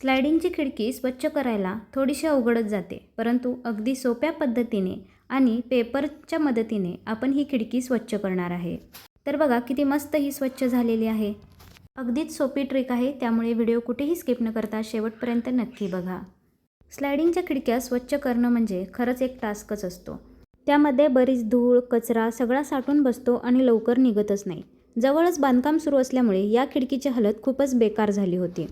स्लायडिंगची खिडकी स्वच्छ करायला थोडीशी अवघडच जाते परंतु अगदी सोप्या पद्धतीने आणि पेपरच्या मदतीने आपण ही खिडकी स्वच्छ करणार आहे. तर बघा किती मस्त ही स्वच्छ झालेली आहे. अगदीच सोपी ट्रिक आहे त्यामुळे व्हिडिओ कुठेही स्किप न करता शेवटपर्यंत नक्की बघा. स्लायडिंगच्या खिडक्या स्वच्छ करणं म्हणजे खरंच एक टास्कच असतो. त्यामध्ये बरीच धूळ कचरा सगळा साठून बसतो आणि लवकर निघतच नाही. जवळच बांधकाम सुरू असल्यामुळे या खिडकीची हालत खूपच बेकार झाली होती.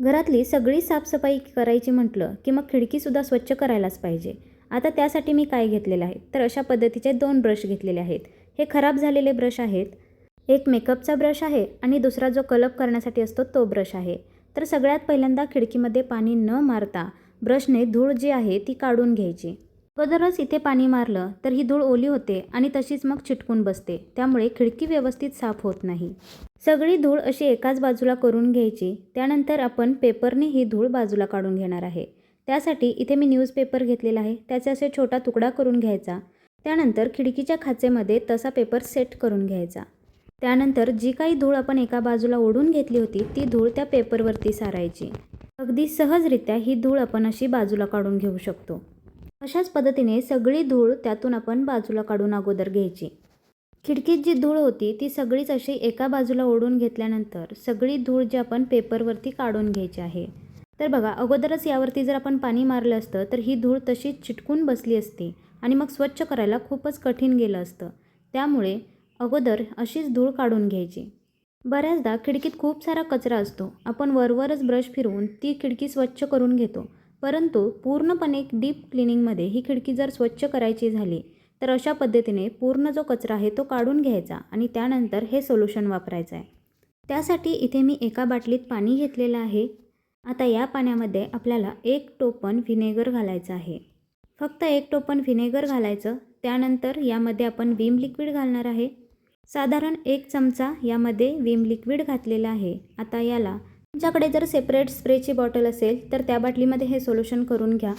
घरातली सगळी साफसफाई करायची म्हटलं की मग खिडकीसुद्धा स्वच्छ करायलाच पाहिजे. आता त्यासाठी मी काय घेतलेलं आहे? तर अशा पद्धतीचे दोन ब्रश घेतलेले आहेत. हे खराब झालेले ब्रश आहेत. एक मेकअपचा ब्रश आहे आणि दुसरा जो कलप करण्यासाठी असतो तो ब्रश आहे. तर सगळ्यात पहिल्यांदा खिडकीमध्ये पाणी न मारता ब्रशने धूळ जी आहे ती काढून घ्यायची. अगोदरच इथे पाणी मारलं तर ही धूळ ओली होते आणि तशीच मग चिटकून बसते. त्यामुळे खिडकी व्यवस्थित साफ होत नाही. सगळी धूळ अशी एकाच बाजूला करून घ्यायची. त्यानंतर आपण पेपरने ही धूळ बाजूला काढून घेणार आहे. त्यासाठी इथे मी न्यूजपेपर घेतलेला आहे. त्याचा असे छोटा तुकडा करून घ्यायचा. त्यानंतर खिडकीच्या खाचेमध्ये तसा पेपर सेट करून घ्यायचा. त्यानंतर जी काही धूळ आपण एका बाजूला ओढून घेतली होती ती धूळ त्या पेपरवरती सारायची. अगदी सहजरित्या ही धूळ आपण अशी बाजूला काढून घेऊ शकतो. अशाच पद्धतीने सगळी धूळ त्यातून आपण बाजूला काढून अगोदर घ्यायची. खिडकीत जी धूळ होती ती सगळीच अशी एका बाजूला ओढून घेतल्यानंतर सगळी धूळ जी आपण पेपरवरती काढून घ्यायची आहे. तर बघा अगोदरच यावरती जर आपण पाणी मारलं असतं तर ही धूळ तशीच चिटकून बसली असती आणि मग स्वच्छ करायला खूपच कठीण गेलं असतं. त्यामुळे अगोदर अशीच धूळ काढून घ्यायची. बऱ्याचदा खिडकीत खूप सारा कचरा असतो. आपण वरवरच ब्रश फिरवून ती खिडकी स्वच्छ करून घेतो. परंतु पूर्णपणे डीप क्लिनिंगमध्ये ही खिडकी जर स्वच्छ करायची झाली तर अशा पद्धतीने पूर्ण जो कचरा आहे तो काढून घ्यायचा आणि त्यानंतर हे सोल्युशन वापरायचं आहे. त्यासाठी इथे मी एका बाटलीत पाणी घेतलेलं आहे. आता या पाण्यामध्ये आपल्याला एक टोपण व्हिनेगर घालायचं आहे. फक्त एक टोपण व्हिनेगर घालायचं त्यानंतर यामध्ये आपण विम लिक्विड घालणार आहे. साधारण एक चमचा यामध्ये विम लिक्विड घातलेला आहे. आता याला तुमच्याकडे जर सेपरेट स्प्रेची बॉटल असेल तर त्या बाटलीमध्ये हे सोल्युशन करून घ्या.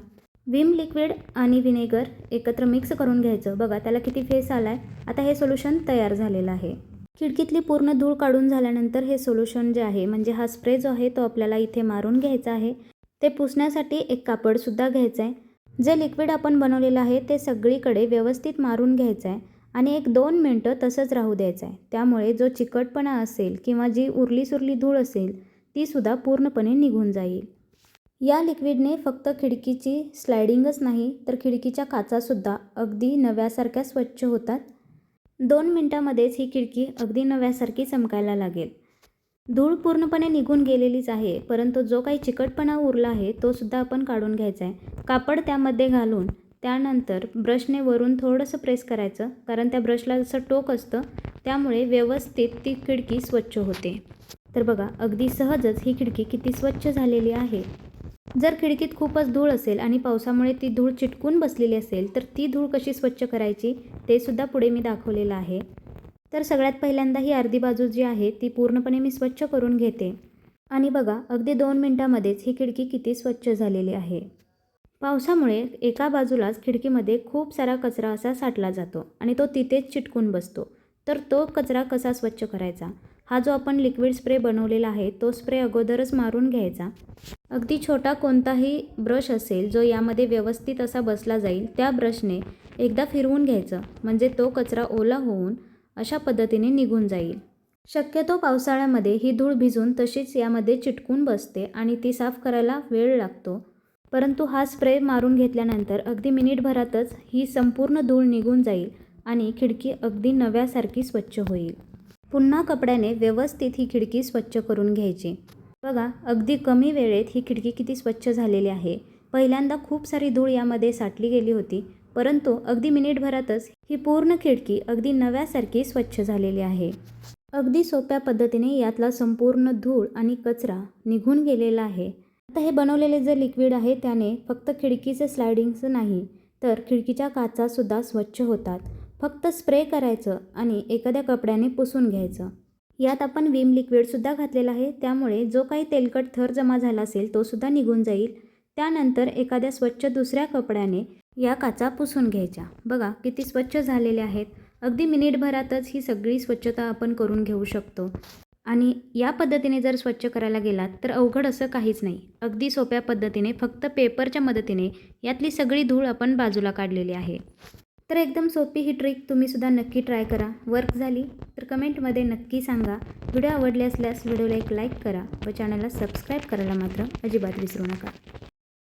विम लिक्विड आणि व्हिनेगर एकत्र मिक्स करून घ्यायचं. बघा त्याला किती फेस आला आहे आता हे सोल्युशन तयार झालेलं आहे. खिडकीतली पूर्ण धूळ काढून झाल्यानंतर हे सोल्युशन जे आहे म्हणजे हा स्प्रे जो आहे तो आपल्याला इथे मारून घ्यायचा आहे. ते पुसण्यासाठी एक कापडसुद्धा घ्यायचं आहे जे लिक्विड आपण बनवलेलं आहे ते सगळीकडे व्यवस्थित मारून घ्यायचं आहे आणि एक दोन मिनटं तसंच राहू द्यायचं आहे त्यामुळे जो चिकटपणा असेल किंवा जी उरली सुरली धूळ असेल तीसुद्धा पूर्णपणे निघून जाईल. या लिक्विडने फक्त खिडकीची स्लायडिंगच नाही तर खिडकीच्या काचासुद्धा अगदी नव्यासारख्या स्वच्छ होतात. दोन मिनटामध्येच ही खिडकी अगदी नव्यासारखी चमकायला लागेल. धूळ पूर्णपणे निघून गेलेलीच आहे परंतु जो काही चिकटपणा उरला आहे तो सुद्धा आपण काढून घ्यायचा आहे कापड त्यामध्ये घालून त्यानंतर ब्रशने वरून थोडंसं प्रेस करायचं कारण त्या ब्रशला जसं टोक असतं त्यामुळे व्यवस्थित ती खिडकी स्वच्छ होते. तर बघा अगदी सहजच ही खिडकी किती स्वच्छ झालेली आहे. जर खिडकीत खूपच धूळ असेल आणि पावसामुळे ती धूळ चिटकून बसलेली असेल तर ती धूळ कशी स्वच्छ करायची ते सुद्धा पुढे मी दाखवलेलं आहे. तर सगळ्यात पहिल्यांदा ही अर्धी बाजू जी आहे ती पूर्णपणे मी स्वच्छ करून घेते. आणि बघा अगदी दोन मिनटामध्येच ही खिडकी किती स्वच्छ झालेली आहे. पावसामुळे एका बाजूलाच खिडकीमध्ये खूप सारा कचरा असा साठला जातो आणि तो तिथेच चिटकून बसतो. तर तो कचरा कसा स्वच्छ करायचा? हा जो आपण लिक्विड स्प्रे बनवलेला आहे तो स्प्रे अगोदरच मारून घ्यायचा. अगदी छोटा कोणताही ब्रश असेल जो यामध्ये व्यवस्थित असा बसला जाईल त्या ब्रशने एकदा फिरवून घ्यायचं. म्हणजे तो कचरा ओला होऊन अशा पद्धतीने निघून जाईल. शक्यतो पावसाळ्यामध्ये ही धूळ भिजून तशीच यामध्ये चिटकून बसते आणि ती साफ करायला वेळ लागतो. परंतु हा स्प्रे मारून घेतल्यानंतर अगदी मिनिटभरातच ही संपूर्ण धूळ निघून जाईल आणि खिडकी अगदी नव्यासारखी स्वच्छ होईल. पुन्हा कपड्याने व्यवस्थित ही खिडकी स्वच्छ करून घ्यायची. बघा अगदी कमी वेळेत ही खिडकी किती स्वच्छ झालेली आहे. पहिल्यांदा खूप सारी धूळ यामध्ये साठली गेली होती परंतु अगदी मिनिटभरातच ही पूर्ण खिडकी अगदी नव्यासारखी स्वच्छ झालेली आहे. अगदी सोप्या पद्धतीने यातला संपूर्ण धूळ आणि कचरा निघून गेलेला आहे. आता हे बनवलेले जे लिक्विड आहे त्याने फक्त खिडकीचे स्लायडिंगचं नाही तर खिडकीच्या काचासुद्धा स्वच्छ होतात. फक्त स्प्रे करायचं आणि एखाद्या कपड्याने पुसून घ्यायचं. यात आपण विम लिक्विडसुद्धा घातलेलं आहे. त्यामुळे जो काही तेलकट थर जमा झाला असेल तोसुद्धा निघून जाईल. त्यानंतर एखाद्या स्वच्छ दुसऱ्या कपड्याने या काचा पुसून घ्यायच्या. बघा किती स्वच्छ झालेल्या आहेत. अगदी मिनिटभरातच ही सगळी स्वच्छता आपण करून घेऊ शकतो. आणि या पद्धतीने जर स्वच्छ करायला गेलात तर अवघड असं काहीच नाही. अगदी सोप्या पद्धतीने फक्त पेपरच्या मदतीने यातली सगळी धूळ आपण बाजूला काढलेली आहे. तर एकदम सोपी ही ट्रिक तुम्हीसुद्धा नक्की ट्राय करा. वर्क झाली तर कमेंटमध्ये नक्की सांगा. व्हिडिओ आवडले असल्यास व्हिडिओला एक लाईक करा व चॅनलला सबस्क्राईब करायला मात्र अजिबात विसरू नका.